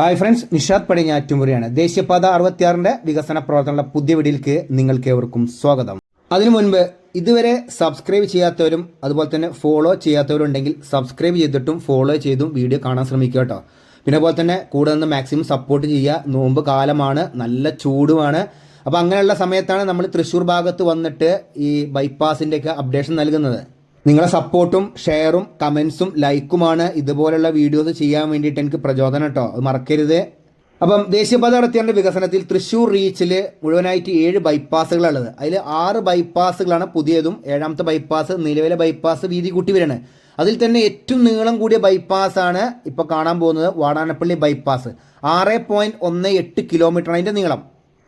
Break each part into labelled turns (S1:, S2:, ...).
S1: Hi friends Nishad പടിഞ്ഞാറ്റുമുറിയാണ്. ദേശീയപാത അറുപത്തിയാറിന്റെ വികസന പ്രവർത്തനങ്ങളുടെ പുതിയ വീഡിയോയിലേക്ക് നിങ്ങൾക്ക് ഏവർക്കും സ്വാഗതം. അതിനു മുൻപ് ഇതുവരെ സബ്സ്ക്രൈബ് ചെയ്യാത്തവരും അതുപോലെ തന്നെ ഫോളോ ചെയ്യാത്തവരും ഉണ്ടെങ്കിൽ സബ്സ്ക്രൈബ് ചെയ്തിട്ടും ഫോളോ ചെയ്തും വീഡിയോ കാണാൻ ശ്രമിക്കുക കേട്ടോ പിന്നെ അതുപോലെ തന്നെ കൂടെ നിന്ന് മാക്സിമം സപ്പോർട്ട് ചെയ്യുക. നോമ്പ് കാലമാണ് നല്ല ചൂടുമാണ്. അപ്പോൾ അങ്ങനെയുള്ള സമയത്താണ് നമ്മൾ തൃശ്ശൂർ ഭാഗത്ത് വന്നിട്ട് ഈ ബൈപ്പാസിന്റെയൊക്കെ അപ്ഡേഷൻ നൽകുന്നത്. നിങ്ങളെ സപ്പോർട്ടും ഷെയറും കമൻസും ലൈക്കുമാണ് ഇതുപോലുള്ള വീഡിയോസ് ചെയ്യാൻ വേണ്ടിയിട്ട് എനിക്ക് പ്രചോദനം കേട്ടോ അത് മറക്കരുത്. അപ്പം ദേശീയപാത നടത്തിയതിന്റെ വികസനത്തിൽ തൃശ്ശൂർ റീച്ചിൽ മുഴുവനായിട്ട് ഏഴ് ബൈപ്പാസുകളുള്ളത് അതിൽ ആറ് ബൈപ്പാസുകളാണ് പുതിയതും ഏഴാമത്തെ ബൈപ്പാസ് നിലവിലെ ബൈപ്പാസ് വീതി കൂട്ടി വരണത് അതിൽ തന്നെ ഏറ്റവും നീളം കൂടിയ ബൈപ്പാസാണ് ഇപ്പോൾ കാണാൻ പോകുന്നത് വാടാനപ്പള്ളി ബൈപ്പാസ് ആറ് പോയിന്റ് ഒന്ന് എട്ട് കിലോമീറ്ററാണ് അതിന്റെ നീളം.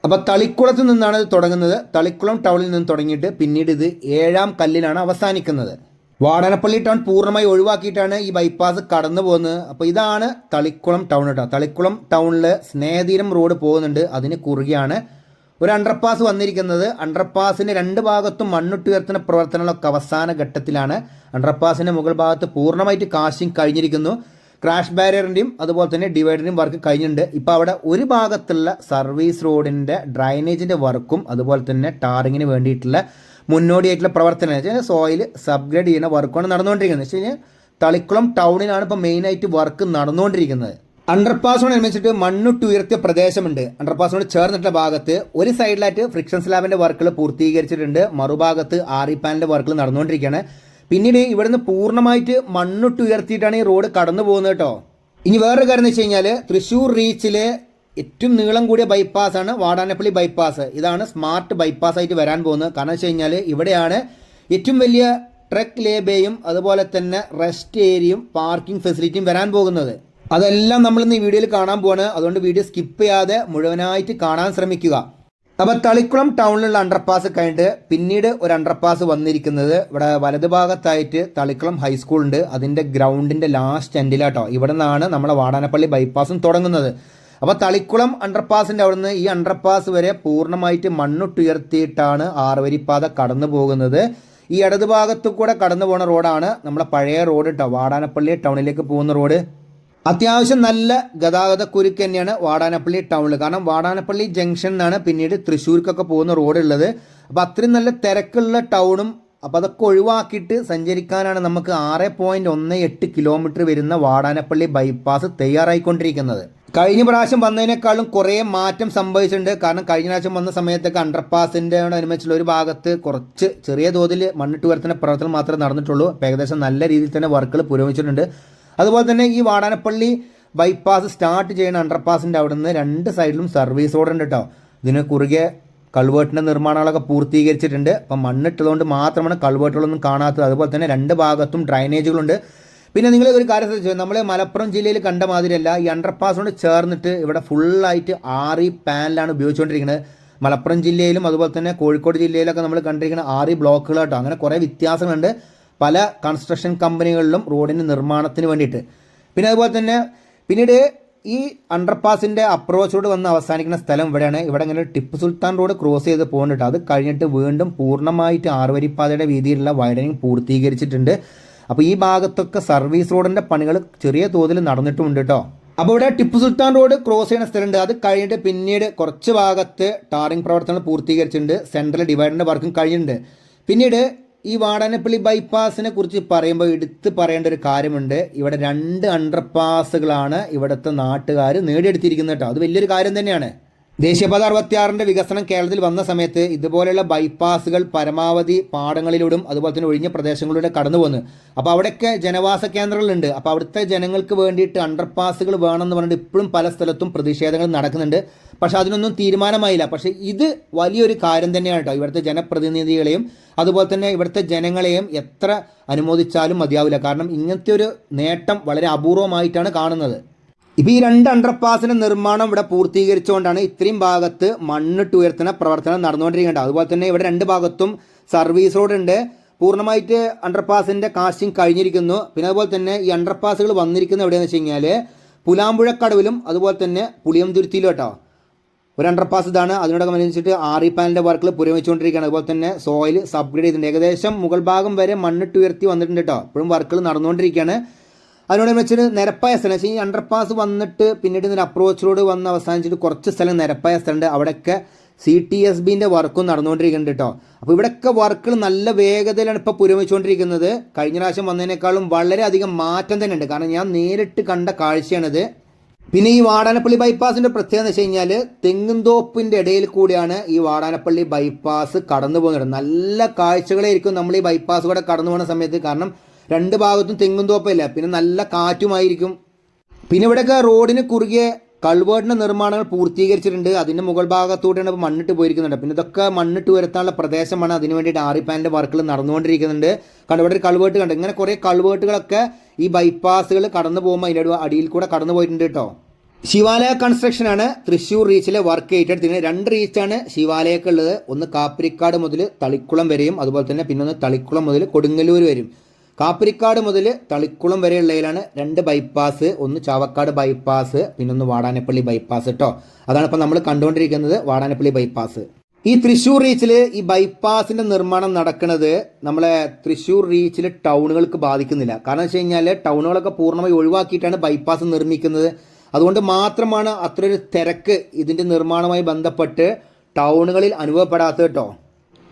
S1: അപ്പോൾ തളിക്കുളത്ത് നിന്നാണ് ഇത് തുടങ്ങുന്നത്. തളിക്കുളം ടൗണിൽ നിന്ന് തുടങ്ങിയിട്ട് പിന്നീട് ഇത് ഏഴാം കല്ലിലാണ് അവസാനിക്കുന്നത്. വാടനപ്പള്ളി ടൗൺ പൂർണമായി ഒഴിവാക്കിയിട്ടാണ് ഈ ബൈപ്പാസ് കടന്നു പോകുന്നത്. അപ്പോൾ ഇതാണ് തളിക്കുളം ടൗൺ കേട്ടോ തളിക്കുളം ടൗണിൽ സ്നേഹതീരം റോഡ് പോകുന്നുണ്ട്. അതിന് കുറുകെയാണ് ഒരു അണ്ടർപാസ് വന്നിരിക്കുന്നത്. അണ്ടർപാസിന് രണ്ട് ഭാഗത്തും മണ്ണുട്ടുയർത്തുന്ന പ്രവർത്തനങ്ങളൊക്കെ അവസാന ഘട്ടത്തിലാണ്. അണ്ടർപാസിന്റെ മുകൾ ഭാഗത്ത് പൂർണമായിട്ട് കാശിങ് കഴിഞ്ഞിരിക്കുന്നു. ക്രാഷ് ബാരിയറിന്റെയും അതുപോലെ തന്നെ ഡിവൈഡറിന്റെയും വർക്ക് കഴിഞ്ഞിട്ടുണ്ട്. ഇപ്പോൾ അവിടെ ഒരു ഭാഗത്തുള്ള സർവീസ് റോഡിന്റെ ഡ്രൈനേജിന്റെ വർക്കും അതുപോലെ തന്നെ ടാറിങ്ങിന് വേണ്ടിയിട്ടുള്ള മുന്നോടിയായിട്ടുള്ള പ്രവർത്തനം വെച്ചാൽ സോയിൽ സബ്ഗ്രേഡ് ചെയ്യുന്ന വർക്കാണ് നടന്നുകൊണ്ടിരിക്കുന്നത്. വെച്ച് കഴിഞ്ഞാൽ തളിക്കുളം ടൗണിലാണ് ഇപ്പോൾ മെയിനായിട്ട് വർക്ക് നടന്നുകൊണ്ടിരിക്കുന്നത്. അണ്ടർപാസോട് നിർമ്മിച്ചിട്ട് മണ്ണിട്ട് ഉയർത്തിയ പ്രദേശമുണ്ട്. അണ്ടർപാസോട് ചേർന്നിട്ടുള്ള ഭാഗത്ത് ഒരു സൈഡിലായിട്ട് ഫ്രിക്ഷൻ സ്ലാബിന്റെ വർക്കുകൾ പൂർത്തീകരിച്ചിട്ടുണ്ട്. മറുഭാഗത്ത് ആറി പാനലിന്റെ വർക്കുകൾ നടന്നുകൊണ്ടിരിക്കുകയാണ്. പിന്നീട് ഇവിടുന്ന് പൂർണമായിട്ട് മണ്ണിട്ട് ഉയർത്തിയിട്ടാണ് ഈ റോഡ് കടന്നു പോകുന്നത് കേട്ടോ. ഇനി വേറൊരു കാര്യം എന്ന് വെച്ച് കഴിഞ്ഞാൽ തൃശ്ശൂർ റീച്ചിലെ ഏറ്റവും നീളം കൂടിയ ബൈപ്പാസാണ് വാടാനപ്പള്ളി ബൈപ്പാസ് ഇതാണ് സ്മാർട്ട് ബൈപ്പാസ് ആയിട്ട് വരാൻ പോകുന്നത്. കാരണം വെച്ച് കഴിഞ്ഞാൽ ഇവിടെയാണ് ഏറ്റവും വലിയ ട്രക്ക് ലേബേയും അതുപോലെ തന്നെ റെസ്റ്റ് ഏരിയയും പാർക്കിംഗ് ഫെസിലിറ്റിയും വരാൻ പോകുന്നത്. അതെല്ലാം നമ്മൾ ഇന്ന് ഈ വീഡിയോയിൽ കാണാൻ പോവാണ്. അതുകൊണ്ട് വീഡിയോ സ്കിപ്പ് ചെയ്യാതെ മുഴുവനായിട്ട് കാണാൻ ശ്രമിക്കുക. അപ്പോൾ തളിക്കുളം ടൗണിലുള്ള അണ്ടർപാസ് കഴിഞ്ഞിട്ട് പിന്നീട് ഒരു അണ്ടർപാസ് വന്നിരിക്കുന്നത് ഇവിടെ വലതുഭാഗത്തായിട്ട് തളിക്കുളം ഹൈസ്കൂൾ ഉണ്ട്. അതിന്റെ ഗ്രൗണ്ടിന്റെ ലാസ്റ്റ് എൻഡിലാട്ടോ ഇവിടെ നിന്നാണ് നമ്മളെ വാടാനപ്പള്ളി ബൈപ്പാസും തുടങ്ങുന്നത്. അപ്പോൾ തളിക്കുളം അണ്ടർപാസിന്റെ അവിടുന്ന് ഈ അണ്ടർപാസ് വരെ പൂർണമായിട്ട് മണ്ണുട്ടുയർത്തിയിട്ടാണ് ആറുവരിപ്പാത കടന്നു പോകുന്നത്. ഈ ഇടതുഭാഗത്തു കൂടെ കടന്നു പോകുന്ന റോഡാണ് നമ്മളെ പഴയ റോഡ് കേട്ടോ വാടാനപ്പള്ളി ടൗണിലേക്ക് പോകുന്ന റോഡ് അത്യാവശ്യം നല്ല ഗതാഗത കുരുക്ക് തന്നെയാണ് വാടാനപ്പള്ളി ടൗണിൽ കാരണം വാടാനപ്പള്ളി ജംഗ്ഷൻ എന്നാണ് പിന്നീട് തൃശ്ശൂർക്കൊക്കെ പോകുന്ന റോഡ് ഉള്ളത്. അപ്പോൾ അത്രയും നല്ല തിരക്കുള്ള ടൗണും അപ്പോൾ അതൊക്കെ ഒഴിവാക്കിയിട്ട് സഞ്ചരിക്കാനാണ് നമുക്ക് ആറ് പോയിന്റ് ഒന്ന് എട്ട് കിലോമീറ്റർ വരുന്ന വാടാനപ്പള്ളി ബൈപ്പാസ് തയ്യാറായിക്കൊണ്ടിരിക്കുന്നത്. കഴിഞ്ഞ പ്രാവശ്യം വന്നതിനേക്കാളും കുറേ മാറ്റം സംഭവിച്ചിട്ടുണ്ട്. കാരണം കഴിഞ്ഞ പ്രാവശ്യം വന്ന സമയത്തൊക്കെ അണ്ടർപാസിന്റെ അനുബന്ധിച്ചുള്ള ഒരു ഭാഗത്ത് കുറച്ച് ചെറിയ തോതിൽ മണ്ണിട്ട് വരുത്തുന്ന പ്രവർത്തനം മാത്രമേ നടന്നിട്ടുള്ളൂ. ഏകദേശം നല്ല രീതിയിൽ തന്നെ വർക്കുകൾ പുരോഗമിച്ചിട്ടുണ്ട്. അതുപോലെ തന്നെ ഈ വാടാനപ്പള്ളി ബൈപ്പാസ് സ്റ്റാർട്ട് ചെയ്യുന്ന അണ്ടർപാസിന്റെ അവിടെ നിന്ന് രണ്ട് സൈഡിലും സർവീസ് റോഡ് ഉണ്ട് കേട്ടോ ഇതിന് കുറുകെ കൾവേട്ടിന്റെ നിർമ്മാണങ്ങളൊക്കെ പൂർത്തീകരിച്ചിട്ടുണ്ട്. അപ്പം മണ്ണിട്ടതുകൊണ്ട് മാത്രമാണ് കൾവേട്ടുകളൊന്നും കാണാത്തത്. അതുപോലെ തന്നെ രണ്ട് ഭാഗത്തും ഡ്രൈനേജുകളുണ്ട് പിന്നെ നിങ്ങൾ ഒരു കാര്യം ശ്രദ്ധിച്ചു? നമ്മൾ മലപ്പുറം ജില്ലയിൽ കണ്ട മാതിരിയല്ല ഈ അണ്ടർപാസിനോട് ചേർന്നിട്ട് ഇവിടെ ഫുള്ളായിട്ട് ആറി പാനലാണ് ഉപയോഗിച്ചുകൊണ്ടിരിക്കുന്നത്. മലപ്പുറം ജില്ലയിലും അതുപോലെ തന്നെ കോഴിക്കോട് ജില്ലയിലൊക്കെ നമ്മൾ കണ്ടിരിക്കുന്ന ആറി ബ്ലോക്കുകളാട്ടോ അങ്ങനെ കുറേ വ്യത്യാസങ്ങളുണ്ട്. പല കൺസ്ട്രക്ഷൻ കമ്പനികളിലും റോഡിന്റെ നിർമ്മാണത്തിന് വേണ്ടിയിട്ട്. പിന്നെ അതുപോലെ തന്നെ പിന്നീട് ഈ അണ്ടർപാസിന്റെ അപ്രോച്ച് വന്ന് അവസാനിക്കുന്ന സ്ഥലം ഇവിടെയാണ്. ഇവിടെ ഇങ്ങനെ ടിപ്പു സുൽത്താൻ റോഡ് ക്രോസ് ചെയ്ത് പോകുന്നുണ്ട് അത് കഴിഞ്ഞിട്ട് വീണ്ടും പൂർണമായിട്ട് ആറുവരിപ്പാതയുടെ വീതിയിലുള്ള വയറിങ് പൂർത്തീകരിച്ചിട്ടുണ്ട്. അപ്പോൾ ഈ ഭാഗത്തൊക്കെ സർവീസ് റോഡിന്റെ പണികൾ ചെറിയ തോതിൽ നടന്നിട്ടുമുണ്ട് കേട്ടോ അപ്പോൾ ഇവിടെ ടിപ്പു സുൽത്താൻ റോഡ് ക്രോസ് ചെയ്യുന്ന സ്ഥലമുണ്ട്. അത് കഴിഞ്ഞിട്ട് പിന്നീട് കുറച്ച് ഭാഗത്ത് ടാറിംഗ് പ്രവർത്തനങ്ങൾ പൂർത്തീകരിച്ചിട്ടുണ്ട്. സെൻട്രൽ ഡിവൈഡറിന്റെ വർക്കും കഴിഞ്ഞിട്ടുണ്ട്. പിന്നീട് ഈ വാടാനപ്പള്ളി ബൈപ്പാസിനെ കുറിച്ച് പറയുമ്പോൾ എടുത്ത് പറയേണ്ട ഒരു കാര്യമുണ്ട്. ഇവിടെ രണ്ട് അണ്ടർപാസുകളാണ് ഇവിടുത്തെ നാട്ടുകാർ നേടിയെടുത്തിരിക്കുന്നത് കേട്ടോ. അത് വലിയൊരു കാര്യം തന്നെയാണ്. ദേശീയപാത അറുപത്തിയാറിന്റെ വികസനം കേരളത്തിൽ വന്ന സമയത്ത് ഇതുപോലെയുള്ള ബൈപ്പാസുകൾ പരമാവധി പാടങ്ങളിലൂടെയും അതുപോലെ തന്നെ ഒഴിഞ്ഞ പ്രദേശങ്ങളിലൂടെ കടന്നു പോകുന്നു അപ്പോൾ അവിടെയൊക്കെ ജനവാസ കേന്ദ്രങ്ങളുണ്ട്. അപ്പോൾ അവിടുത്തെ ജനങ്ങൾക്ക് വേണ്ടിയിട്ട് അണ്ടർപാസുകൾ വേണമെന്ന് പറഞ്ഞിട്ട് ഇപ്പോഴും പല സ്ഥലത്തും പ്രതിഷേധങ്ങൾ നടക്കുന്നുണ്ട്. പക്ഷെ അതിനൊന്നും തീരുമാനമായില്ല. പക്ഷേ ഇത് വലിയൊരു കാര്യം തന്നെയാണ് കേട്ടോ. ഇവിടുത്തെ ജനപ്രതിനിധികളെയും അതുപോലെ തന്നെ ഇവിടുത്തെ ജനങ്ങളെയും എത്ര അനുമോദിച്ചാലും മതിയാവില്ല. കാരണം ഇങ്ങനത്തെ ഒരു നേട്ടം വളരെ അപൂർവമായിട്ടാണ് കാണുന്നത്. ഇപ്പോൾ ഈ രണ്ട് അണ്ടർപാസിന്റെ നിർമ്മാണം ഇവിടെ പൂർത്തീകരിച്ചുകൊണ്ടാണ് ഇത്രയും ഭാഗത്ത് മണ്ണിട്ട് ഉയർത്തുന്ന പ്രവർത്തനം നടന്നുകൊണ്ടിരിക്കേണ്ടത്. അതുപോലെ തന്നെ ഇവിടെ രണ്ട് ഭാഗത്തും സർവീസ് റോഡ് ഉണ്ട്. പൂർണമായിട്ട് അണ്ടർപാസിന്റെ കാസ്റ്റിംഗ് കഴിഞ്ഞിരിക്കുന്നു. പിന്നെ അതുപോലെ തന്നെ ഈ അണ്ടർപാസുകൾ വന്നിരിക്കുന്നത് എവിടെയെന്ന് വെച്ച് കഴിഞ്ഞാൽ പുലാമ്പുഴക്കടവിലും അതുപോലെ തന്നെ പുളിയംതുരുത്തിയിലും കേട്ടോ ഒരു അണ്ടർപാസ് ഇതാണ്. അതിനോടൊക്കെ അനുസരിച്ചിട്ട് ആറി പാനലിന്റെ വർക്കുകൾ പുരോഗമിച്ചുകൊണ്ടിരിക്കുകയാണ്. അതുപോലെ തന്നെ സോയിൽ സബ്ഗ്രേഡ് ചെയ്തിട്ടുണ്ട്. ഏകദേശം മുകൾ ഭാഗം വരെ മണ്ണിട്ട് ഉയർത്തി വന്നിട്ടുണ്ട് കേട്ടോ ഇപ്പോഴും വർക്കുകൾ നടന്നുകൊണ്ടിരിക്കുകയാണ്. അതിനോട് വെച്ചിട്ട് നിരപ്പായ സ്ഥലം. ഈ ഈ അണ്ടർപാസ് വന്നിട്ട് പിന്നീട് ഇതിന്റെ അപ്രോച്ച് റോഡ് വന്ന് അവസാനിച്ചിട്ട് കുറച്ച് സ്ഥലം നിരപ്പായ സ്ഥലമുണ്ട്. അവിടെയൊക്കെ സി ടി എസ് ബിന്റെ വർക്കും നടന്നുകൊണ്ടിരിക്കുന്നുണ്ട് കേട്ടോ. അപ്പോൾ ഇവിടെയൊക്കെ വർക്കുകൾ നല്ല വേഗതയിലാണ് ഇപ്പോൾ പുരോഗമിച്ചുകൊണ്ടിരിക്കുന്നത്. കഴിഞ്ഞ പ്രാവശ്യം വന്നതിനേക്കാളും വളരെയധികം മാറ്റം തന്നെയുണ്ട് കാരണം ഞാൻ നേരിട്ട് കണ്ട കാഴ്ചയാണിത്. പിന്നെ ഈ വാടാനപ്പള്ളി ബൈപ്പാസിന്റെ പ്രത്യേകത എന്ന് വെച്ച് കഴിഞ്ഞാൽ തെങ്ങുംതോപ്പിന്റെ ഇടയിൽ കൂടിയാണ് ഈ വാടാനപ്പള്ളി ബൈപ്പാസ് കടന്നു പോകുന്നത് നല്ല കാഴ്ചകളായിരിക്കും നമ്മൾ ഈ ബൈപ്പാസ് കൂടെ കടന്നു പോകുന്ന സമയത്ത്. കാരണം രണ്ട് ഭാഗത്തും തെങ്ങും തോപ്പല്ല. പിന്നെ നല്ല കാറ്റുമായിരിക്കും. പിന്നെ ഇവിടെയൊക്കെ റോഡിന് കുറുകെ കൾവേർഡിന്റെ നിർമ്മാണങ്ങൾ പൂർത്തീകരിച്ചിട്ടുണ്ട്. അതിന്റെ മുകൾ ഭാഗത്തൂടെയാണ് ഇപ്പോൾ മണ്ണിട്ട് പോയിരിക്കുന്നുണ്ട് പിന്നെ ഇതൊക്കെ മണ്ണിട്ട് വരുത്താനുള്ള പ്രദേശമാണ്. അതിന് വേണ്ടിയിട്ട് ആറിപ്പാനിന്റെ വർക്കുകൾ നടന്നുകൊണ്ടിരിക്കുന്നുണ്ട്. കണ്ട് ഇവിടെ ഒരു കൾവേർട്ട് കണ്ട്? ഇങ്ങനെ കുറേ കൾവേർട്ടുകളൊക്കെ ഈ ബൈപ്പാസുകൾ കടന്നു പോകുമ്പോൾ അതിന്റെ അടിയിൽ കൂടെ കടന്നു പോയിട്ടുണ്ട് കേട്ടോ. ശിവാലയ കൺസ്ട്രക്ഷൻ ആണ് തൃശ്ശൂർ റീച്ചിലെ വർക്ക് ഏറ്റെടുത്തിന് രണ്ട് റീച്ചാണ് ശിവാലയക്കുള്ളത് ഒന്ന് കാപ്പിരിക്കാട് മുതൽ തളിക്കുളം വരെയും അതുപോലെ തന്നെ പിന്നെ ഒന്ന് തളിക്കുളം മുതൽ കൊടുങ്ങല്ലൂർ വരും കാപ്പിരിക്കാട് മുതൽ തളിക്കുളം വരെയുള്ളതിലാണ് രണ്ട് ബൈപ്പാസ് ഒന്ന് ചാവക്കാട് ബൈപ്പാസ് പിന്നെ ഒന്ന് വാടാനപ്പള്ളി ബൈപ്പാസ് കേട്ടോ അതാണ് ഇപ്പോൾ നമ്മൾ കണ്ടുകൊണ്ടിരിക്കുന്നത് വാടാനപ്പള്ളി ബൈപ്പാസ് ഈ തൃശ്ശൂർ റീച്ചിൽ ഈ ബൈപ്പാസിന്റെ നിർമ്മാണം നടക്കുന്നത് നമ്മളെ തൃശ്ശൂർ റീച്ചിൽ ടൗണുകൾക്ക് ബാധിക്കുന്നില്ല. കാരണം വെച്ച് കഴിഞ്ഞാൽ ടൗണുകളൊക്കെ പൂർണമായി ഒഴിവാക്കിയിട്ടാണ് ബൈപ്പാസ് നിർമ്മിക്കുന്നത്. അതുകൊണ്ട് മാത്രമാണ് അത്രയൊരു തിരക്ക് ഇതിന്റെ നിർമ്മാണവുമായി ബന്ധപ്പെട്ട് ടൗണുകളിൽ അനുഭവപ്പെടാത്തത് കേട്ടോ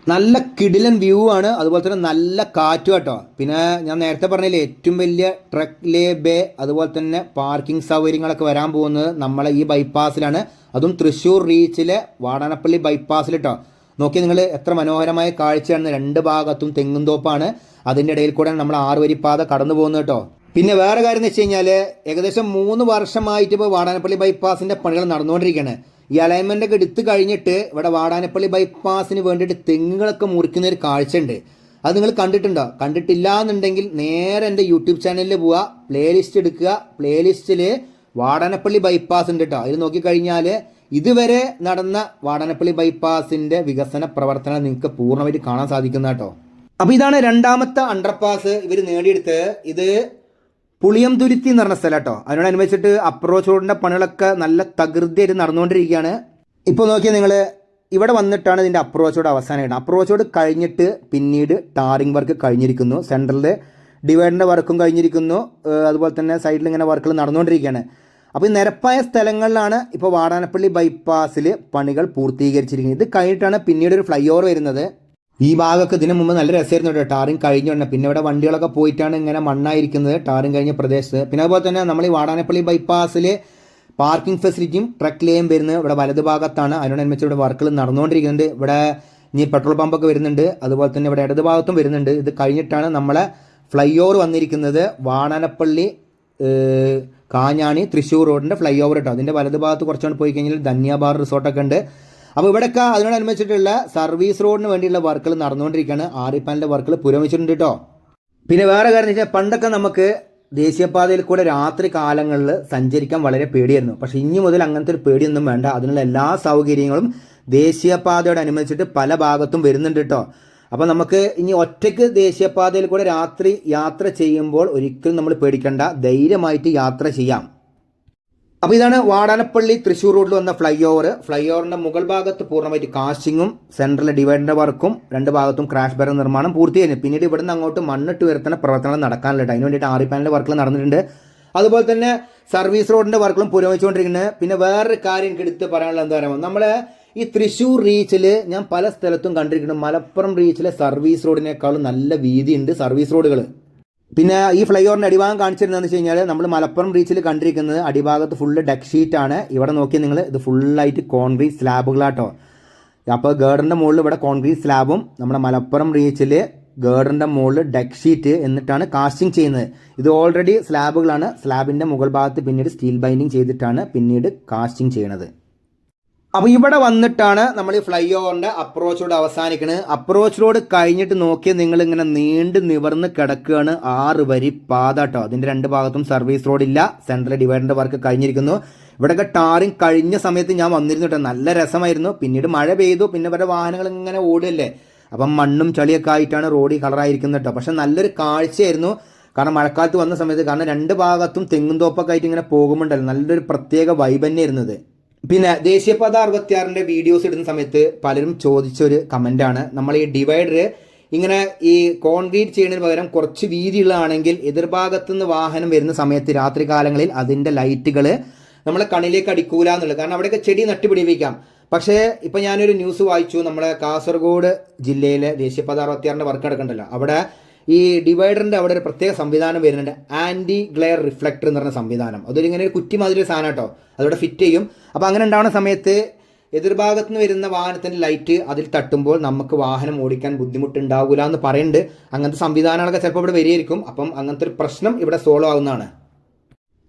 S1: നല്ല കിടിലൻ വ്യൂ ആണ്. അതുപോലെ തന്നെ നല്ല കാറ്റും കേട്ടോ പിന്നെ ഞാൻ നേരത്തെ പറഞ്ഞില്ലേ ഏറ്റവും വലിയ ട്രക്ക് ലേ ബേ അതുപോലെ തന്നെ പാർക്കിംഗ് സൗകര്യങ്ങളൊക്കെ വരാൻ പോകുന്നത് നമ്മളെ ഈ ബൈപ്പാസിലാണ് അതും തൃശ്ശൂർ റീച്ചിലെ വാടാനപ്പള്ളി ബൈപ്പാസിൽ കേട്ടോ നോക്കി നിങ്ങൾ എത്ര മനോഹരമായ കാഴ്ചയാണ്. രണ്ട് ഭാഗത്തും തെങ്ങുംതോപ്പാണ് അതിന്റെ ഇടയിൽ കൂടെ നമ്മൾ ആറുവരിപ്പാത കടന്നു പോകുന്നത് കേട്ടോ പിന്നെ വേറെ കാര്യം എന്ന് വെച്ച് കഴിഞ്ഞാൽ ഏകദേശം മൂന്ന് വർഷമായിട്ട് ഇപ്പോൾ വാടാനപ്പള്ളി ബൈപ്പാസിന്റെ പണികൾ നടന്നുകൊണ്ടിരിക്കുകയാണ്. ഈ അലൈൻമെന്റ് ഒക്കെ എടുത്തു കഴിഞ്ഞിട്ട് ഇവിടെ വാടാനപ്പള്ളി ബൈപ്പാസിന് വേണ്ടിയിട്ട് തെങ്ങുകളൊക്കെ മുറിക്കുന്ന ഒരു കാഴ്ചയുണ്ട്. അത് നിങ്ങൾ കണ്ടിട്ടുണ്ടോ? കണ്ടിട്ടില്ല എന്നുണ്ടെങ്കിൽ നേരെ എന്റെ യൂട്യൂബ് ചാനലിൽ പോവുക പ്ലേലിസ്റ്റ് എടുക്കുക. പ്ലേലിസ്റ്റിൽ വാടാനപ്പള്ളി ബൈപ്പാസ് ഉണ്ട് കേട്ടോ അതിൽ നോക്കിക്കഴിഞ്ഞാൽ ഇതുവരെ നടന്ന വാടാനപ്പള്ളി ബൈപ്പാസിന്റെ വികസന പ്രവർത്തനം നിങ്ങൾക്ക് പൂർണമായിട്ട് കാണാൻ സാധിക്കുന്ന കേട്ടോ അപ്പോൾ ഇതാണ് രണ്ടാമത്തെ അണ്ടർപാസ് ഇവർ നേടിയെടുത്ത് ഇത് പുളിയം തുരുത്തി എന്ന് പറഞ്ഞ സ്ഥലം കേട്ടോ. അതിനോടനുബന്ധിച്ചിട്ട് അപ്രോച്ച് റോഡിന്റെ പണികളൊക്കെ നല്ല തകൃതിയായിട്ട് നടന്നുകൊണ്ടിരിക്കുകയാണ്. ഇപ്പോൾ നോക്കിയാൽ നിങ്ങൾ ഇവിടെ വന്നിട്ടാണ് ഇതിന്റെ അപ്രോച്ച് റോഡ് അവസാനം അപ്രോച്ച് റോഡ് കഴിഞ്ഞിട്ട് പിന്നീട് ടാറിംഗ് വർക്ക് കഴിഞ്ഞിരിക്കുന്നു. സെൻട്രലിൽ ഡിവൈഡറിന്റെ വർക്കും കഴിഞ്ഞിരിക്കുന്നു. അതുപോലെ തന്നെ സൈഡിൽ ഇങ്ങനെ വർക്കുകൾ നടന്നുകൊണ്ടിരിക്കുകയാണ്. അപ്പോൾ ഈ നിരപ്പായ സ്ഥലങ്ങളിലാണ് ഇപ്പോൾ വാടാനപ്പള്ളി ബൈപ്പാസിൽ പണികൾ പൂർത്തീകരിച്ചിരിക്കുന്നത്. ഇത് കഴിഞ്ഞിട്ടാണ് പിന്നീട് ഒരു ഫ്ലൈ ഓവർ വരുന്നത്. ഈ ഭാഗമൊക്കെ ഇതിനു മുമ്പ് നല്ല രസമായിരുന്നു കേട്ടോ. ടാറിങ് കഴിഞ്ഞുണ്ട് പിന്നെ ഇവിടെ വണ്ടികളൊക്കെ പോയിട്ടാണ് ഇങ്ങനെ മണ്ണായിരിക്കുന്നത്. ടാറിങ് കഴിഞ്ഞ പ്രദേശത്ത്. പിന്നെ അതുപോലെ തന്നെ നമ്മൾ ഈ വാടാനപ്പള്ളി ബൈപ്പാസിൽ പാർക്കിംഗ് ഫെസിലിറ്റിയും ട്രക്ക് ലേയും വരുന്നത് ഇവിടെ വലത് ഭാഗത്താണ്. അതിനോടനുബന്ധിച്ച് ഇവിടെ വർക്കുകൾ നടന്നുകൊണ്ടിരിക്കുന്നുണ്ട്. ഇവിടെ ഇനി പെട്രോൾ പമ്പൊക്കെ വരുന്നുണ്ട്. അതുപോലെ തന്നെ ഇവിടെ ഇടത് ഭാഗത്തും വരുന്നുണ്ട്. ഇത് കഴിഞ്ഞിട്ടാണ് നമ്മളെ ഫ്ലൈ ഓവർ വന്നിരിക്കുന്നത്. വാടാനപ്പള്ളി ഏഹ്, കാഞ്ഞാണി തൃശ്ശൂർ റോഡിന്റെ ഫ്ലൈ ഓവർ കേട്ടോ. അതിന്റെ വലത് ഭാഗത്ത് കുറച്ചുകൊണ്ട് പോയി കഴിഞ്ഞാൽ ധന്യാബാർ റിസോർട്ടൊക്കെ ഉണ്ട്. അപ്പോൾ ഇവിടെയൊക്കെ അതിനോടനുബന്ധിച്ചിട്ടുള്ള സർവീസ് റോഡിന് വേണ്ടിയുള്ള വർക്കുകൾ നടന്നുകൊണ്ടിരിക്കുകയാണ്. ആറിപ്പാനിന്റെ വർക്കുകൾ പുരോഗമിച്ചിട്ടുണ്ട് കേട്ടോ പിന്നെ വേറെ കാര്യം വെച്ചാൽ പണ്ടൊക്കെ നമുക്ക് ദേശീയപാതയിൽ കൂടെ രാത്രി കാലങ്ങളിൽ സഞ്ചരിക്കാൻ വളരെ പേടിയായിരുന്നു. പക്ഷെ ഇനി മുതൽ അങ്ങനത്തെ ഒരു പേടിയൊന്നും വേണ്ട. അതിനുള്ള എല്ലാ സൗകര്യങ്ങളും ദേശീയപാതയോട് അനുബന്ധിച്ചിട്ട് പല ഭാഗത്തും വരുന്നുണ്ട് കേട്ടോ അപ്പോൾ നമുക്ക് ഇനി ഒറ്റയ്ക്ക് ദേശീയപാതയിൽ കൂടെ രാത്രി യാത്ര ചെയ്യുമ്പോൾ ഒരിക്കലും നമ്മൾ പേടിക്കേണ്ട. ധൈര്യമായിട്ട് യാത്ര ചെയ്യാം. അപ്പോൾ ഇതാണ് വാടാനപ്പള്ളി തൃശ്ശൂർ റോഡിൽ വന്ന ഫ്ലൈ ഓവർ ഫ്ലൈ ഓവറിന്റെ മുകൾ ഭാഗത്ത് പൂർണമായിട്ട് കാസ്റ്റിങ്ങും സെൻട്രലിലെ ഡിവൈഡറിന്റെ വർക്കും രണ്ട് ഭാഗത്തും ക്രാഷ് ബാരർ നിർമ്മാണം പൂർത്തിയായിരുന്നു. പിന്നീട് ഇവിടുന്ന് അങ്ങോട്ട് മണ്ണിട്ട് വരുത്തുന്ന പ്രവർത്തനങ്ങൾ നടക്കാനുള്ള അതിന് വേണ്ടിയിട്ട് ആറി പാനലിന്റെ വർക്കുകൾ നടന്നിട്ടുണ്ട്. അതുപോലെ തന്നെ സർവീസ് റോഡിന്റെ വർക്കുകളും പുരോഗമിച്ചുകൊണ്ടിരിക്കുന്നത് പിന്നെ വേറൊരു കാര്യം എനിക്ക് എടുത്ത് പറയാനുള്ള എന്താ പറയുക നമ്മൾ ഈ തൃശ്ശൂർ റീച്ചിൽ ഞാൻ പല സ്ഥലത്തും കണ്ടിരിക്കുന്നു മലപ്പുറം റീച്ചിലെ സർവീസ് റോഡിനേക്കാളും നല്ല വീതിയുണ്ട് സർവീസ് റോഡുകൾ പിന്നെ ഈ ഫ്ലൈ ഓവറിന്റെ അടിഭാഗം കാണിച്ചിരുന്നതെന്ന് വെച്ച് കഴിഞ്ഞാൽ നമ്മൾ മലപ്പുറം റീച്ചിൽ കണ്ടിരിക്കുന്നത് അടിഭാഗത്ത് ഫുള്ള് ഡെക്ക് ഷീറ്റാണ് ഇവിടെ നോക്കിയാൽ നിങ്ങൾ ഇത് ഫുള്ളായിട്ട് കോൺക്രീറ്റ് സ്ലാബുകളാട്ടോ അപ്പോൾ ഗേഡറിന്റെ മുകളിൽ ഇവിടെ കോൺക്രീറ്റ് സ്ലാബും നമ്മുടെ മലപ്പുറം റീച്ചിൽ ഗേഡറിന്റെ മുകളിൽ ഡെക്ക് ഷീറ്റ് എന്നിട്ടാണ് കാസ്റ്റിംഗ് ചെയ്യുന്നത്. ഇത് ഓൾറെഡി സ്ലാബുകളാണ് സ്ലാബിന്റെ മുകൾ ഭാഗത്ത് പിന്നീട് സ്റ്റീൽ ബൈൻഡിങ് ചെയ്തിട്ടാണ് പിന്നീട് കാസ്റ്റിംഗ് ചെയ്യണത്. അപ്പോൾ ഇവിടെ വന്നിട്ടാണ് നമ്മൾ ഈ ഫ്ലൈ ഓവറിന്റെ അപ്രോച്ച് റോഡ് അവസാനിക്കുന്നത് അപ്രോച്ച് റോഡ് കഴിഞ്ഞിട്ട് നോക്കിയാൽ നിങ്ങൾ ഇങ്ങനെ നീണ്ട് നിവർന്ന് കിടക്കുകയാണ് ആറ് വരി പാത കേട്ടോ. അതിന്റെ രണ്ട് ഭാഗത്തും സർവീസ് റോഡ് ഇല്ല. സെൻട്രൽ ഡിവൈഡറിന്റെ വർക്ക് കഴിഞ്ഞിരിക്കുന്നു. ഇവിടെയൊക്കെ ടാറിങ് കഴിഞ്ഞ സമയത്ത് ഞാൻ വന്നിരുന്നു കേട്ടോ. നല്ല രസമായിരുന്നു. പിന്നീട് മഴ പെയ്തു. പിന്നെ ഇവരുടെ വാഹനങ്ങൾ ഇങ്ങനെ ഓടുകയല്ലേ. അപ്പം മണ്ണും ചളിയൊക്കെ ആയിട്ടാണ് റോഡ് കളറായിരിക്കുന്നത് കേട്ടോ. പക്ഷെ നല്ലൊരു കാഴ്ചയായിരുന്നു. കാരണം മഴക്കാലത്ത് വന്ന സമയത്ത് കാരണം രണ്ട് ഭാഗത്തും തെങ്ങും തോപ്പൊക്കെ ആയിട്ട് ഇങ്ങനെ പോകുമ്പോണ്ടല്ലോ. നല്ലൊരു പ്രത്യേക വൈബ് തന്നെയായിരുന്നു ഇത്. പിന്നെ ദേശീയപാത അറുപത്തിയാറിന്റെ വീഡിയോസ് ഇടുന്ന സമയത്ത് പലരും ചോദിച്ച ഒരു കമന്റ് ആണ്. നമ്മൾ ഈ ഡിവൈഡർ ഇങ്ങനെ ഈ കോൺക്രീറ്റ് ചെയ്യുന്നതിന് പകരം കുറച്ച് വീതിയുള്ളതാണെങ്കിൽ എതിർഭാഗത്തു നിന്ന് വാഹനം വരുന്ന സമയത്ത് രാത്രി കാലങ്ങളിൽ അതിന്റെ ലൈറ്റുകൾ നമ്മളെ കണ്ണിലേക്ക് അടിക്കൂല എന്നുള്ളത്. കാരണം അവിടെയൊക്കെ ചെടി നട്ടുപിടിപ്പിക്കാം. പക്ഷേ ഇപ്പം ഞാനൊരു ന്യൂസ് വായിച്ചു. നമ്മുടെ കാസർഗോഡ് ജില്ലയിലെ ദേശീയപാത അറുപത്തിയാറിന്റെ വർക്ക് നടക്കണ്ടല്ലോ അവിടെ ഈ ഡിവൈഡറിന്റെ അവിടെ ഒരു പ്രത്യേക സംവിധാനം വരുന്നുണ്ട്. ആന്റി ഗ്ലെയർ റിഫ്ലക്ടർ എന്ന് പറഞ്ഞ സംവിധാനം. അതൊരു ഇങ്ങനെ ഒരു കുറ്റി മാതിരി സാധനം കേട്ടോ. അതവിടെ ഫിറ്റ് ചെയ്യും. അപ്പോൾ അങ്ങനെ ഉണ്ടാവുന്ന സമയത്ത് എതിർഭാഗത്ത് നിന്ന് വരുന്ന വാഹനത്തിന്റെ ലൈറ്റ് അതിൽ തട്ടുമ്പോൾ നമുക്ക് വാഹനം ഓടിക്കാൻ ബുദ്ധിമുട്ടുണ്ടാവില്ല എന്ന് പറയുന്നുണ്ട് അങ്ങനത്തെ സംവിധാനങ്ങളൊക്കെ ചിലപ്പോൾ ഇവിടെ വരികയായിരിക്കും അപ്പം അങ്ങനത്തെ ഒരു പ്രശ്നം ഇവിടെ സോൾവ് ആകുന്നതാണ്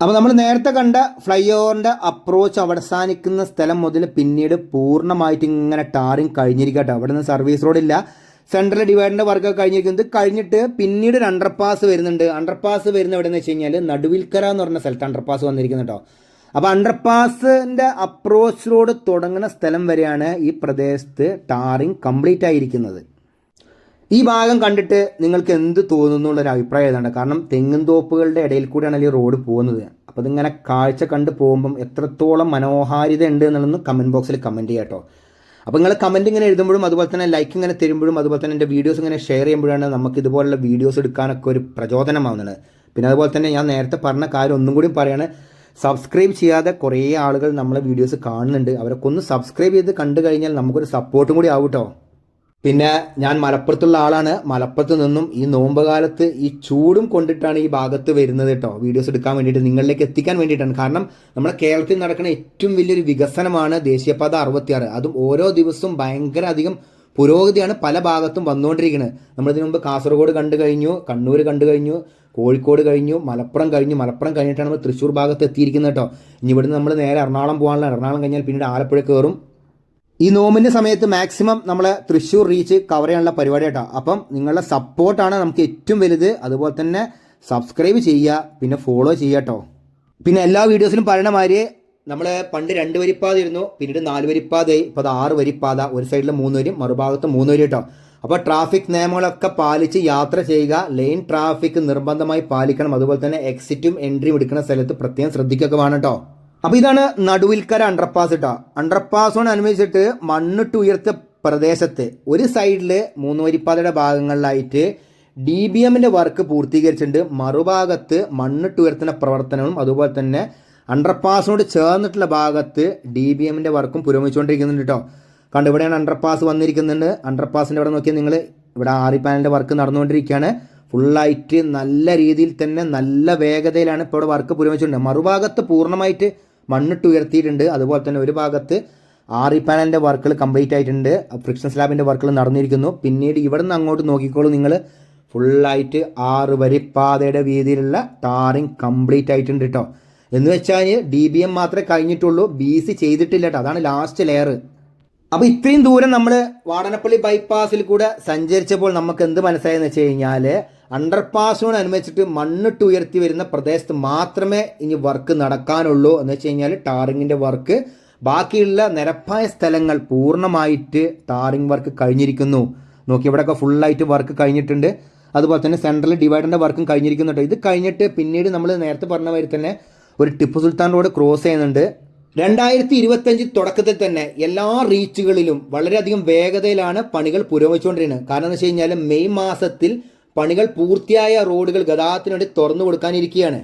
S1: അപ്പോൾ നമ്മൾ നേരത്തെ കണ്ട ഫ്ലൈ ഓവറിന്റെ അപ്രോച്ച് അവസാനിക്കുന്ന സ്ഥലം മുതൽ പിന്നീട് പൂർണമായിട്ട് ഇങ്ങനെ ടാറിങ് കഴിഞ്ഞിരിക്കട്ടെ. അവിടെ നിന്ന് സർവീസ് റോഡില്ല സെൻട്രൽ ഡിവൈഡറിന്റെ വർക്കൊക്കെ കഴിഞ്ഞിരിക്കുന്നത്. കഴിഞ്ഞിട്ട് പിന്നീട് ഒരു അണ്ടർപാസ് വരുന്നുണ്ട്. അണ്ടർപാസ് വരുന്ന എവിടെ എന്ന് വെച്ച് കഴിഞ്ഞാൽ നടുവിൽക്കര എന്ന് പറഞ്ഞ സ്ഥലത്ത് അണ്ടർപാസ് വന്നിരിക്കുന്നു കേട്ടോ അപ്പോൾ അണ്ടർപാസിന്റെ അപ്രോച്ച് റോഡ് തുടങ്ങുന്ന സ്ഥലം വരെയാണ് ഈ പ്രദേശത്ത് ടാറിങ് കംപ്ലീറ്റ് ആയിരിക്കുന്നത്. ഈ ഭാഗം കണ്ടിട്ട് നിങ്ങൾക്ക് എന്ത് തോന്നുന്നു എന്നുള്ളൊരു അഭിപ്രായം ഏതാണ്? കാരണം തെങ്ങും തോപ്പുകളുടെ ഇടയിൽ കൂടിയാണ് ഈ റോഡ് പോകുന്നത്. അപ്പോൾ ഇതിങ്ങനെ കാഴ്ച കണ്ട് പോകുമ്പം എത്രത്തോളം മനോഹാരിത ഉണ്ട് എന്നുള്ളതൊന്ന് കമന്റ് ബോക്സിൽ കമന്റ് ചെയ്യാം കേട്ടോ അപ്പോൾ നിങ്ങൾ കമന്റ് ഇങ്ങനെ എഴുതുമ്പോഴും അതുപോലെ തന്നെ ലൈക്ക് ഇങ്ങനെ തരുമ്പോഴും അതുപോലെ തന്നെ എന്റെ വീഡിയോസ് ഇങ്ങനെ ഷെയർ ചെയ്യുമ്പോഴാണ് നമുക്ക് ഇതുപോലുള്ള വീഡിയോസ് എടുക്കാനൊക്കെ ഒരു പ്രചോദനമാവുന്നത് പിന്നെ അതുപോലെ തന്നെ ഞാൻ നേരത്തെ പറഞ്ഞ കാര്യം ഒന്നും കൂടി പറയാണ്. സബ്സ്ക്രൈബ് ചെയ്യാതെ കുറേ ആളുകൾ നമ്മളെ വീഡിയോസ് കാണുന്നുണ്ട്. അവരൊക്കെ ഒന്ന് സബ്സ്ക്രൈബ് ചെയ്ത് കണ്ടു കഴിഞ്ഞാൽ നമുക്കൊരു സപ്പോർട്ടും കൂടി ആവും കേട്ടോ പിന്നെ ഞാൻ മലപ്പുറത്തുള്ള ആളാണ്. മലപ്പുറത്ത് നിന്നും ഈ നോമ്പ് കാലത്ത് ഈ ചൂടും കൊണ്ടിട്ടാണ് ഈ ഭാഗത്ത് വരുന്നത് കേട്ടോ. വീഡിയോസ് എടുക്കാൻ വേണ്ടിയിട്ട് നിങ്ങളിലേക്ക് എത്തിക്കാൻ വേണ്ടിയിട്ടാണ്. കാരണം നമ്മുടെ കേരളത്തിൽ നടക്കുന്ന ഏറ്റവും വലിയൊരു വികസനമാണ് ദേശീയപാത അറുപത്തിയാറ്. അതും ഓരോ ദിവസവും ഭയങ്കര അധികം പുരോഗതിയാണ് പല ഭാഗത്തും വന്നുകൊണ്ടിരിക്കുന്നത്. നമ്മളിതിനു മുമ്പ് കാസർഗോഡ് കണ്ടു കഴിഞ്ഞു കണ്ണൂർ കണ്ടു കഴിഞ്ഞു കോഴിക്കോട് കഴിഞ്ഞു മലപ്പുറം കഴിഞ്ഞു. മലപ്പുറം കഴിഞ്ഞിട്ടാണ് നമ്മൾ തൃശ്ശൂർ ഭാഗത്ത് എത്തിയിരിക്കുന്നത് കേട്ടോ. ഇനി ഇവിടുന്ന് നമ്മൾ നേരെ എറണാകുളം പോകാനുള്ള എറണാകുളം കഴിഞ്ഞാൽ പിന്നീട് ആലപ്പുഴ കയറും. ഈ നോമിന്റെ സമയത്ത് മാക്സിമം നമ്മൾ തൃശ്ശൂർ റീച്ച് കവർ ചെയ്യാനുള്ള പരിപാടി കേട്ടോ അപ്പം നിങ്ങളുടെ സപ്പോർട്ടാണ് നമുക്ക് ഏറ്റവും വലുത്. അതുപോലെ തന്നെ സബ്സ്ക്രൈബ് ചെയ്യുക പിന്നെ ഫോളോ ചെയ്യുക കേട്ടോ പിന്നെ എല്ലാ വീഡിയോസിലും പറയണ മാതിരി നമ്മൾ പണ്ട് രണ്ട് വരിപ്പാത ഇരുന്നു പിന്നീട് നാല് വരിപ്പാതയായി ഇപ്പോൾ അത് ആറ് വരിപ്പാത. ഒരു സൈഡിൽ മൂന്ന് വരും മറുഭാഗത്ത് മൂന്ന് വരും കേട്ടോ അപ്പോൾ ട്രാഫിക് നിയമങ്ങളൊക്കെ പാലിച്ച് യാത്ര ചെയ്യുക ലൈൻ ട്രാഫിക് നിർബന്ധമായി പാലിക്കണം. അതുപോലെ തന്നെ എക്സിറ്റും എൻട്രിയും എടുക്കുന്ന സ്ഥലത്ത് പ്രത്യേകം ശ്രദ്ധിക്കുകയൊക്കെ വേണം കേട്ടോ അപ്പോൾ ഇതാണ് നടുവിൽക്കര അണ്ടർപാസ് കേട്ടോ അണ്ടർപാസോട് അനുബന്ധിച്ചിട്ട് മണ്ണിട്ട് ഉയർത്ത പ്രദേശത്ത് ഒരു സൈഡിൽ മൂന്ന് വരിപ്പാതയുടെ ഭാഗങ്ങളിലായിട്ട് ഡി ബി എമ്മിന്റെ വർക്ക് പൂർത്തീകരിച്ചിട്ടുണ്ട്. മറുഭാഗത്ത് മണ്ണിട്ട് ഉയർത്തുന്ന പ്രവർത്തനവും അതുപോലെ തന്നെ അണ്ടർപാസിനോട് ചേർന്നിട്ടുള്ള ഭാഗത്ത് ഡി ബി എമ്മിന്റെ വർക്കും പുരോഗമിച്ചുകൊണ്ടിരിക്കുന്നുണ്ട് കേട്ടോ കണ്ട് ഇവിടെയാണ് അണ്ടർപാസ് വന്നിരിക്കുന്നുണ്ട്. അണ്ടർപാസിന്റെ ഇവിടെ നോക്കിയാൽ നിങ്ങൾ ഇവിടെ ആറി പാനലിന്റെ വർക്ക് നടന്നുകൊണ്ടിരിക്കുകയാണ്. ഫുള്ളായിട്ട് നല്ല രീതിയിൽ തന്നെ നല്ല വേഗതയിലാണ് ഇപ്പോൾ ഇവിടെ വർക്ക് പുരോഗമിച്ചിട്ടുണ്ട്. മറുഭാഗത്ത് പൂർണമായിട്ട് മണ്ണിട്ട് ഉയർത്തിയിട്ടുണ്ട്. അതുപോലെ തന്നെ ഒരു ഭാഗത്ത് ആറി പാനലിന്റെ വർക്കുകൾ കംപ്ലീറ്റ് ആയിട്ടുണ്ട്. ഫ്രിക്ഷൻ സ്ലാബിന്റെ വർക്കുകൾ നടന്നിരിക്കുന്നു. പിന്നീട് ഇവിടെ നിന്ന് അങ്ങോട്ട് നോക്കിക്കോളൂ നിങ്ങൾ ഫുള്ളായിട്ട് ആറ് വരിപ്പാതയുടെ വീതിയിലുള്ള ടാറിങ് കംപ്ലീറ്റ് ആയിട്ടുണ്ട് കേട്ടോ എന്ന് വെച്ചാൽ ഡി ബി എം മാത്രമേ കഴിഞ്ഞിട്ടുള്ളൂ. ബി സി ചെയ്തിട്ടില്ല കേട്ടോ അതാണ് ലാസ്റ്റ് ലെയർ അപ്പോൾ ഇത്രയും ദൂരം നമ്മൾ വാടനപ്പള്ളി ബൈപ്പാസിൽ കൂടെ സഞ്ചരിച്ചപ്പോൾ നമുക്ക് എന്ത് മനസ്സിലായെന്ന് വെച്ച് കഴിഞ്ഞാൽ അണ്ടർപാസിനോട് അനുബന്ധിച്ചിട്ട് മണ്ണിട്ട് ഉയർത്തി വരുന്ന പ്രദേശത്ത് മാത്രമേ ഇനി വർക്ക് നടക്കാനുള്ളൂ. എന്ന് വെച്ച് കഴിഞ്ഞാൽ ടാറിങ്ങിന്റെ വർക്ക് ബാക്കിയുള്ള നിരപ്പായ സ്ഥലങ്ങൾ പൂർണമായിട്ട് ടാറിങ് വർക്ക് കഴിഞ്ഞിരിക്കുന്നു. നോക്കി ഇവിടെയൊക്കെ ഫുള്ളായിട്ട് വർക്ക് കഴിഞ്ഞിട്ടുണ്ട്. അതുപോലെ തന്നെ സെൻട്രൽ ഡിവൈഡറിന്റെ വർക്കും കഴിഞ്ഞിരിക്കുന്നുണ്ട്. ഇത് കഴിഞ്ഞിട്ട് പിന്നീട് നമ്മൾ നേരത്തെ പറഞ്ഞ മാതിരി തന്നെ ഒരു ടിപ്പു സുൽത്താൻ റോഡ് ക്രോസ് ചെയ്യുന്നുണ്ട്. രണ്ടായിരത്തി ഇരുപത്തഞ്ച് തുടക്കത്തിൽ തന്നെ എല്ലാ റീച്ചുകളിലും വളരെയധികം വേഗതയിലാണ് പണികൾ പുരോഗമിച്ചുകൊണ്ടിരുന്നത്. കാരണം എന്ന് വെച്ച് കഴിഞ്ഞാൽ മെയ് മാസത്തിൽ പണികൾ പൂർത്തിയായ റോഡുകൾ ഗതാഗതത്തിന് വേണ്ടി തുറന്നു കൊടുക്കാനിരിക്കുകയാണ്.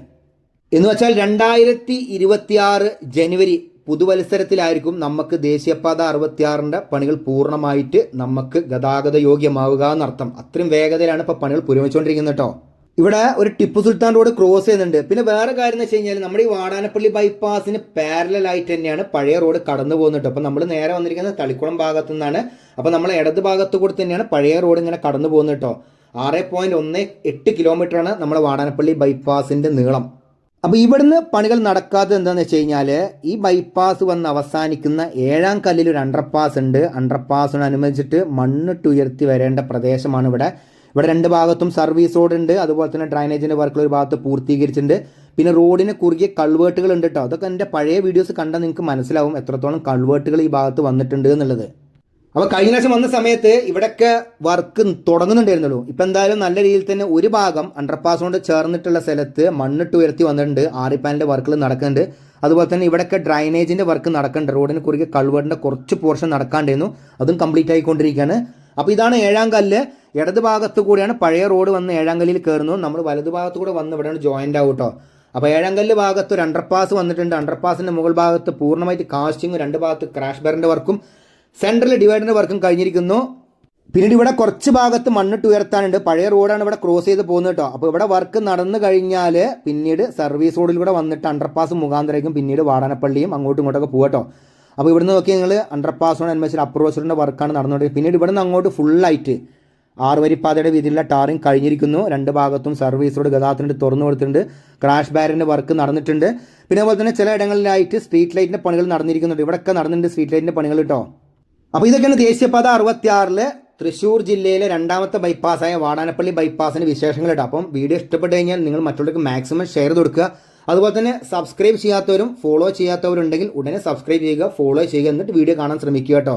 S1: എന്ന് വെച്ചാൽ രണ്ടായിരത്തി ഇരുപത്തിയാറ് ജനുവരി പുതുവത്സരത്തിലായിരിക്കും നമുക്ക് ദേശീയപാത അറുപത്തിയാറിന്റെ പണികൾ പൂർണമായിട്ട് നമുക്ക് ഗതാഗത യോഗ്യമാവുക എന്നർത്ഥം. അത്രയും വേഗതയിലാണ് ഇപ്പോൾ പണികൾ പുരോഗമിച്ചുകൊണ്ടിരിക്കുന്നത് കേട്ടോ. ഇവിടെ ഒരു ടിപ്പു സുൽത്താൻ റോഡ് ക്രോസ് ചെയ്യുന്നുണ്ട്. പിന്നെ വേറെ കാര്യം എന്ന് വെച്ച് കഴിഞ്ഞാൽ നമ്മുടെ ഈ വാടാനപ്പള്ളി ബൈപ്പാസിന് പാരലായിട്ട് തന്നെയാണ് പഴയ റോഡ് കടന്നു പോകുന്നത് അപ്പോൾ നമ്മൾ നേരെ വന്നിരിക്കുന്നത് തളിക്കുളം ഭാഗത്തു നിന്നാണ്. അപ്പോൾ നമ്മൾ ഇടത് ഭാഗത്ത് കൂടി തന്നെയാണ് പഴയ റോഡ് ഇങ്ങനെ കടന്നു പോകുന്നത് കേട്ടോ. ആറ് പോയിന്റ് ഒന്ന് എട്ട് കിലോമീറ്ററാണ് നമ്മുടെ വാടാനപ്പള്ളി ബൈപ്പാസിന്റെ നീളം. അപ്പോൾ ഇവിടുന്ന് പണികൾ നടക്കാത്തത് എന്താണെന്ന് വെച്ച് കഴിഞ്ഞാൽ ഈ ബൈപ്പാസ് വന്ന് അവസാനിക്കുന്ന ഏഴാം കല്ലിൽ ഒരു അണ്ടർപാസ് ഉണ്ട്. അണ്ടർപാസിനനുബന്ധിച്ചിട്ട് മണ്ണിട്ട് ഉയർത്തി വരേണ്ട പ്രദേശമാണ് ഇവിടെ. ഇവിടെ രണ്ട് ഭാഗത്തും സർവീസ് റോഡ് ഉണ്ട് അതുപോലെ തന്നെ ഡ്രൈനേജിന്റെ വർക്കുകൾ ഒരു ഭാഗത്ത് പൂർത്തീകരിച്ചിട്ടുണ്ട്. പിന്നെ റോഡിന് കുറുകിയ കൾവേർട്ടുകൾ ഉണ്ട് കേട്ടോ അതൊക്കെ എന്റെ പഴയ വീഡിയോസ് കണ്ടാൽ നിങ്ങൾക്ക് മനസ്സിലാവും എത്രത്തോളം കൾവേർട്ടുകൾ ഈ ഭാഗത്ത് വന്നിട്ടുണ്ട് എന്നുള്ളത്. അപ്പോൾ കഴിഞ്ഞ പ്രാവശ്യം വന്ന സമയത്ത് ഇവിടെയൊക്കെ വർക്ക് തുടങ്ങുന്നുണ്ടായിരുന്നുള്ളൂ. ഇപ്പം എന്തായാലും നല്ല രീതിയിൽ തന്നെ ഒരു ഭാഗം അണ്ടർപാസ് കൊണ്ട് ചേർന്നിട്ടുള്ള സ്ഥലത്ത് മണ്ണിട്ട് ഉയർത്തി വന്നിട്ടുണ്ട്. ആറിപ്പാനിന്റെ വർക്കുകൾ നടക്കുന്നുണ്ട്. അതുപോലെ തന്നെ ഇവിടെയൊക്കെ ഡ്രൈനേജിന്റെ വർക്ക് നടക്കുന്നുണ്ട്. റോഡിന് കുറുകെ കൾവേർട്ടിന്റെ കുറച്ച് പോർഷൻ നടക്കാണ്ടായിരുന്നു. അതും കംപ്ലീറ്റ് ആയിക്കൊണ്ടിരിക്കുകയാണ്. അപ്പോൾ ഇതാണ് ഏഴാം കല്ല്. ഇടത് ഭാഗത്തു കൂടിയാണ് പഴയ റോഡ് വന്ന് ഏഴാങ്കല്ലിൽ കയറുന്നത് നമ്മൾ വലതു ഭാഗത്തു കൂടെ വന്ന് ഇവിടെയാണ് ജോയിന്റ് ആവും കേട്ടോ അപ്പോൾ ഏഴാങ്കല്ല് കല്ല് ഭാഗത്ത് ഒരു അണ്ടർപാസ് വന്നിട്ടുണ്ട്. അണ്ടർപാസിന്റെ മുകൾ ഭാഗത്ത് പൂർണമായിട്ട് കാസ്റ്റിംഗ് രണ്ട് ഭാഗത്ത് ക്രാഷ് ബെറിന്റെ വർക്കും സെൻട്രൽ ഡിവൈഡറിന്റെ വർക്കും കഴിഞ്ഞിരിക്കുന്നു. പിന്നീട് ഇവിടെ കുറച്ച് ഭാഗത്ത് മണ്ണിട്ട് ഉയർത്താനുണ്ട്. പഴയ റോഡാണ് ഇവിടെ ക്രോസ് ചെയ്ത് പോകുന്നത് കേട്ടോ അപ്പോൾ ഇവിടെ വർക്ക് നടന്നു കഴിഞ്ഞാൽ പിന്നീട് സർവീസ് റോഡിലൂടെ വന്നിട്ട് അണ്ടർപാസ് മുഖാന്തരേക്കും പിന്നീട് വാടാനപ്പള്ളിയും അങ്ങോട്ടും ഇങ്ങോട്ടൊക്കെ പോകട്ടോ അപ്പോൾ ഇവിടുന്ന് നോക്കി നിങ്ങൾ അണ്ടർപാസിനോട് അനുസരിച്ച് അപ്രോച്ച് റോഡിന്റെ വർക്കാണ് നടന്നുകൊണ്ടിരിക്കുന്നത്. പിന്നീട് ഇവിടുന്ന് അങ്ങോട്ട് ഫുള്ളായിട്ട് ആറുവരിപ്പാതയുടെ വീതിയിലുള്ള ടാറിങ് കഴിഞ്ഞിരിക്കുന്നു. രണ്ട് ഭാഗത്തും സർവീസ് റോഡ് ഗതാഗതത്തിന് തുറന്നു കൊടുത്തിട്ടുണ്ട്. ക്രാഷ് ബാരിന്റെ വർക്ക് നടന്നിട്ടുണ്ട്. പിന്നെ അതുപോലെ തന്നെ ചില ഇടങ്ങളിലായിട്ട് സ്ട്രീറ്റ് ലൈറ്റിന്റെ പണികൾ നടന്നിരിക്കുന്നുണ്ട്. ഇവിടെയൊക്കെ നടന്നിട്ടുണ്ട് സ്ട്രീറ്റ് ലൈറ്റിന്റെ പണികൾ കേട്ടോ. അപ്പോൾ ഇതൊക്കെയാണ് ദേശീയപാത അറുപത്തിയാറിൽ തൃശ്ശൂർ ജില്ലയിലെ രണ്ടാമത്തെ ബൈപ്പാസായ വാടാനപ്പള്ളി ബൈപ്പാസിന്റെ വിശേഷങ്ങൾ കേട്ടോ. അപ്പം വീഡിയോ ഇഷ്ടപ്പെട്ട് കഴിഞ്ഞാൽ നിങ്ങൾ മറ്റുള്ളവർക്ക് മാക്സിമം ഷെയർ കൊടുക്കുക. അതുപോലെ തന്നെ സബ്സ്ക്രൈബ് ചെയ്യാത്തവരും ഫോളോ ചെയ്യാത്തവരുണ്ടെങ്കിൽ ഉടനെ സബ്സ്ക്രൈബ് ചെയ്യുക ഫോളോ ചെയ്യുക എന്നിട്ട് വീഡിയോ കാണാൻ ശ്രമിക്കുക കേട്ടോ.